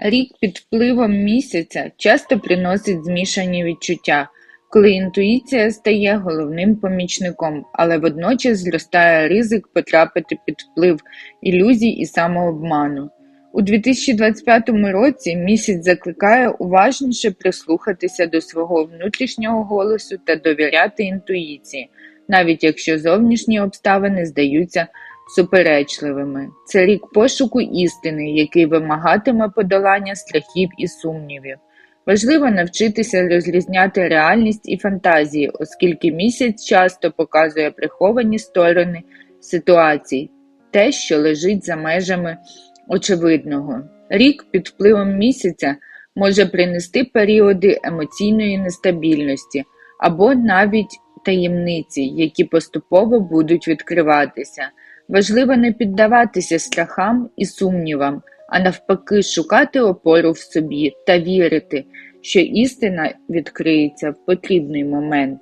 Рік під впливом місяця часто приносить змішані відчуття, коли інтуїція стає головним помічником, але водночас зростає ризик потрапити під вплив ілюзій і самообману. У 2025 році місяць закликає уважніше прислухатися до свого внутрішнього голосу та довіряти інтуїції, навіть якщо зовнішні обставини здаються суперечливими. Це рік пошуку істини, який вимагатиме подолання страхів і сумнівів. Важливо навчитися розрізняти реальність і фантазії, оскільки місяць часто показує приховані сторони ситуацій, те, що лежить за межами очевидного. Рік під впливом місяця може принести періоди емоційної нестабільності або навіть таємниці, які поступово будуть відкриватися. Важливо не піддаватися страхам і сумнівам, а навпаки, шукати опору в собі та вірити, що істина відкриється в потрібний момент.